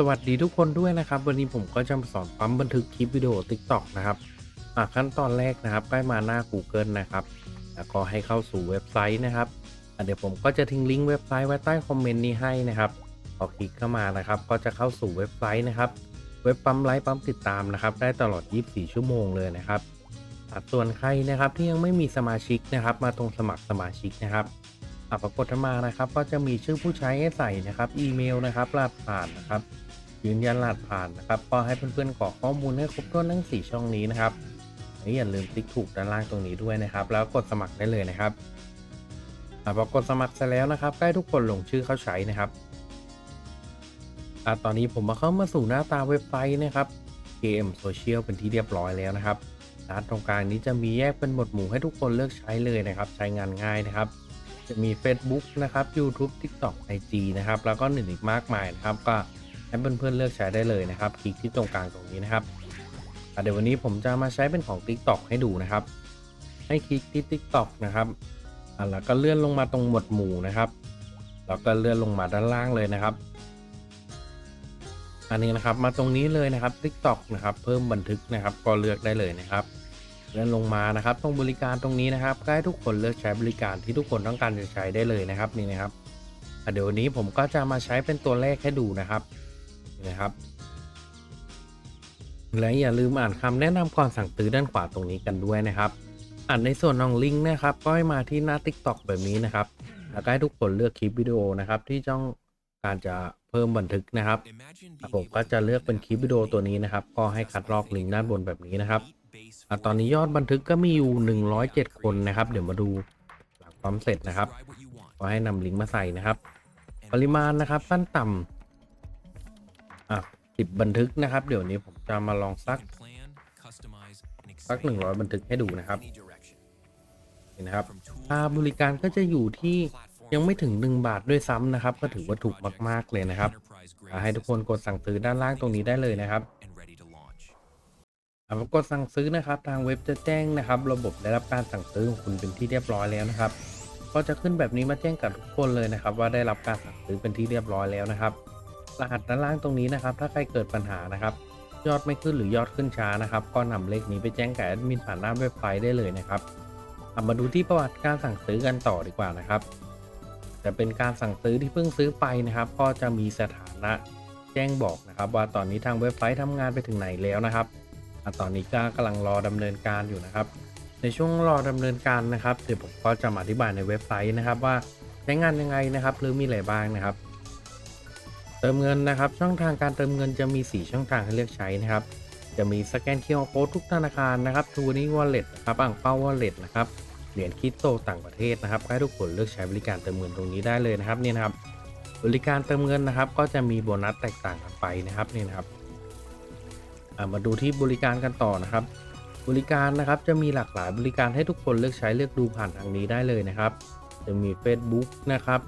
สวัสดีทุกคนด้วยนะครับ วันนี้ผมก็จะมาสอนปั๊มบันทึกคลิปวิดีโอ TikTok นะครับขั้นตอนแรกนะครับใกล้มาหน้า Google นะครับ แล้วก็ให้เข้าสู่เว็บไซต์นะครับเดี๋ยวผมก็จะทิ้งลิงก์เว็บไซต์ไว้ใต้คอมเมนต์นี้ให้นะครับพอคลิกเข้ามานะครับ ก็จะเข้าสู่เว็บไซต์นะครับ เว็บปั๊มไลค์ปั๊มติดตามนะครับ ได้ตลอด 24 ชั่วโมงเลยนะครับส่วนใครนะครับที่ยังไม่มีสมาชิกนะครับ มาตรงสมัครสมาชิกนะครับอะปรากฏมานะครับ ก็จะมีชื่อผู้ใช้ให้ใส่นะครับ อีเมลนะครับรหัสผ่านนะครับ ยืนยันรหัสผ่านนะครับ ก็ให้เพื่อนๆกรอกข้อมูลให้ครบถ้วนทั้ง 4 ช่องนี้นะครับอย่าลืมติ๊กถูกด้านล่างตรงนี้ด้วยนะครับ แล้วกดสมัครได้เลยนะครับพอกดสมัครเสร็จแล้วนะครับใกล้ทุกคนลงชื่อเข้าใช้นะครับอตอนนี้ผมมาเข้ามาสู่หน้าตาเว็บไซต์นะครับ KM Social เป็นที่เรียบร้อยแล้วนะครับด้านตรงกลางนี้จะมีแยกเป็นหมวดหมู่ให้ทุกคนเลือกใช้เลยนะครับ ใช้งานง่ายนะครับ จะมี Facebook นะครับ YouTube TikTok IG นะครับ แล้วก็หนึ่งอีกมากมายนะครับ ก็ ให้เพื่อนๆเลือกใช้ได้เลยนะครับ คลิกที่ตรงกลางตรงนี้นะครับเดี๋ยววันนี้ผมจะมาใช้เป็นของ TikTok ให้ดูนะครับ ให้คลิกที่ TikTok นะครับอะแล้วก็เลื่อนลงมาตรงหมวดหมู่นะครับ แล้วก็เลื่อนลงมาด้านล่างเลยนะครับ อันนี้นะครับมาตรงนี้เลยนะครับ TikTok นะครับ เพิ่มบันทึกนะครับ ก็เลือกได้เลยนะครับ เลื่อนลงมานะครับ ตรงบริการตรงนี้นะครับก็ให้ทุกคนเลือกใช้บริการที่ทุกคนต้องการจะใช้ได้เลยนะครับนี่นะครับเดี๋ยววันนี้ผมก็จะมาใช้เป็นตัวเลขให้ดูนะครับ นะครับ และอย่าลืมอ่านคำแนะนำก่อนสั่งซื้อด้านขวาตรงนี้กันด้วยนะครับ อ่านในส่วนของลิงก์นะครับ ก็ให้มาที่หน้า TikTok แบบนี้นะครับแล้วก็ให้ทุกคนเลือกคลิปวิดีโอนะครับ ที่ต้องการจะเพิ่มบันทึกนะครับ ผมก็จะเลือกเป็นคลิปวิดีโอตัวนี้นะครับ ก็ให้คัดลอกลิงก์ด้านบนแบบนี้นะครับอตอนนี้ยอดบันทึกก็มีอยู่ 107 คนนะครับ เดี๋ยวมาดูหลังพร้อมเสร็จนะครับ ก็ให้นำลิงก์มาใส่นะครับ ปริมาณนะครับขั้นต่ำ อะ10บันทึกนะครับ เดี๋ยวนี้ผมจะมาลองสักสัก100บันทึกให้ดูนะครับนี่นะครับค่าบริการก็จะอยู่ที่ยังไม่ถึง 1 บาทด้วยซ้ำนะครับ ก็ถือว่าถูกมาก ๆ เลยนะครับอะให้ทุกคนกดสั่งซื้อด้านล่างตรงนี้ได้เลยนะครับอะกดสั่งซื้อนะครับ ทางเว็บจะแจ้งนะครับ ระบบได้รับการสั่งซื้อของคุณเป็นที่เรียบร้อยแล้วนะครับ ก็จะขึ้นแบบนี้มาแจ้งกับทุกคนเลยนะครับ ว่าได้รับการสั่งซื้อเป็นที่เรียบร้อยแล้วนะครับ รหัสด้านล่างตรงนี้นะครับ ถ้าใครเกิดปัญหานะครับ ยอดไม่ขึ้นหรือยอดขึ้นช้านะครับ ก็นำเลขนี้ไปแจ้งกับแอดมินผ่านหน้าเว็บไซต์ได้เลยนะครับเอามาดูที่ประวัติการสั่งซื้อกันต่อดีกว่านะครับ จะเป็นการสั่งซื้อที่เพิ่งซื้อไปนะครับ ก็จะมีสถานะแจ้งบอกนะครับ ว่าตอนนี้ทางเว็บไซต์ทำงานไปถึงไหนแล้วนะครับอตอนนี้ก็กำลังรอดำเนินการอยู่นะครับ ในช่วงรอดำเนินการนะครับเดี๋ยวผมก็จะมาอธิบายในเว็บไซต์นะครับ ว่าใช้งานยังไงนะครับ หรือมีอะไรบ้างนะครับ เติมเงินนะครับ ช่องทางการเติมเงินจะมี 4 ช่องทางให้เลือกใช้นะครับ จะมีสแกน QR Code ทุกธนาคารนะครับทูนี่วอลเล็ตนะครับอ่างเป้าวอลเล็ตนะครับเหรียญคริปโตต่างประเทศนะครับให้ทุกคนเลือกใช้บริการเติมเงินตรงนี้ได้เลยนะครับนี่นะครับบริการเติมเงินนะครับ ก็จะมีโบนัสแตกต่างกันไปนะครับนี่นะครับมาดูที่บริการกันต่อนะครับ บริการนะครับจะมีหลากหลายบริการให้ทุกคนเลือกใช้เลือกดูผ่านทางนี้ได้เลยนะครับ จะมี Facebook นะครับ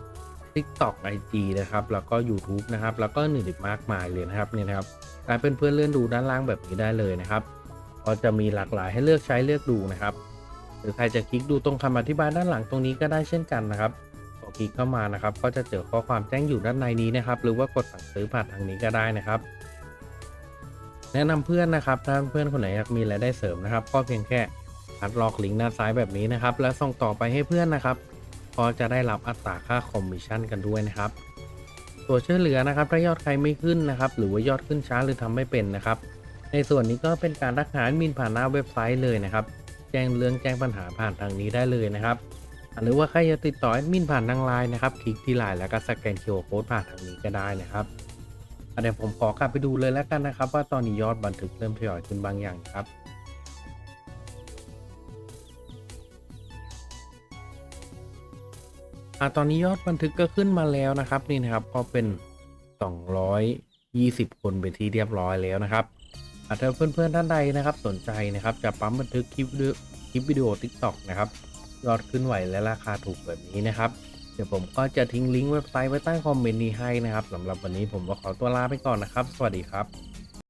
TikTok IG นะครับ แล้วก็ YouTube นะครับ แล้วก็อื่นอีกมากมายเลยนะครับนี่นะครับการเป็นเพื่อนเลื่อนดูด้านล่างแบบนี้ได้เลยนะครับ ก็จะมีหลากหลายให้เลือกใช้เลือกดูนะครับ หรือใครจะคลิกดูตรงคำอธิบายด้านหลังตรงนี้ก็ได้เช่นกันนะครับพอคลิกเข้ามานะครับ ก็จะเจอข้อความแจ้งอยู่ด้านในนี้นะครับ หรือว่ากดสั่งซื้อผ่านทางนี้ก็ได้นะครับแนะนำเพื่อนนะครับถ้าเพื่อนคนไหนอยากมีรายได้เสริมนะครับ ก็เพียงแค่อัดลอกลิงก์ด้าซ้ายแบบนี้นะครับ แล้วส่งต่อไปให้เพื่อนนะครับ ก็จะได้รับอัตราค่าคอมมิชชั่นกันด้วยนะครับตัวช่วยเหลือนะครับถ้ายอดใครไม่ขึ้นนะครับ หรือว่ายอดขึ้นช้าหรือทำไม่เป็นนะครับ ในส่วนนี้ก็เป็นการรักษามินผ่านหน้าเว็บไซต์เลยนะครับ แจ้งเรื่องแจ้งปัญหาผ่านทางนี้ได้เลยนะครับหรือว่าใครจะติดต่อแอดมินผ่านทางไลน์นะครับ คลิกที่ไลน์แล้วก็สแกน QR Code ผ่านทางนี้ก็ได้นะครับอะเดี๋ยวผมขอกลับไปดูเลยแล้วกันนะครับ ว่าตอนนี้ยอดบันทึกเริ่มทยอยขึ้นบางอย่างครับ อะตอนนี้ยอดบันทึกก็ขึ้นมาแล้วนะครับนี่นะครับก็เป็น 220 คนเป็นที่เรียบร้อยแล้วนะครับอะถ้าเพื่อนๆท่านใดนะครับ สนใจนะครับจะปั๊มบันทึกคลิปวิดีโอคลิปวิดีโอ TikTok นะครับยอดขึ้นไหวและราคาถูกแบบนี้นะครับเดี๋ยวผมก็จะทิ้งลิงก์เว็บไซต์ไว้ใต้คอมเมนต์นี้ให้นะครับสำหรับวันนี้ผมก็ขอตัวลาไปก่อนนะครับ สวัสดีครับ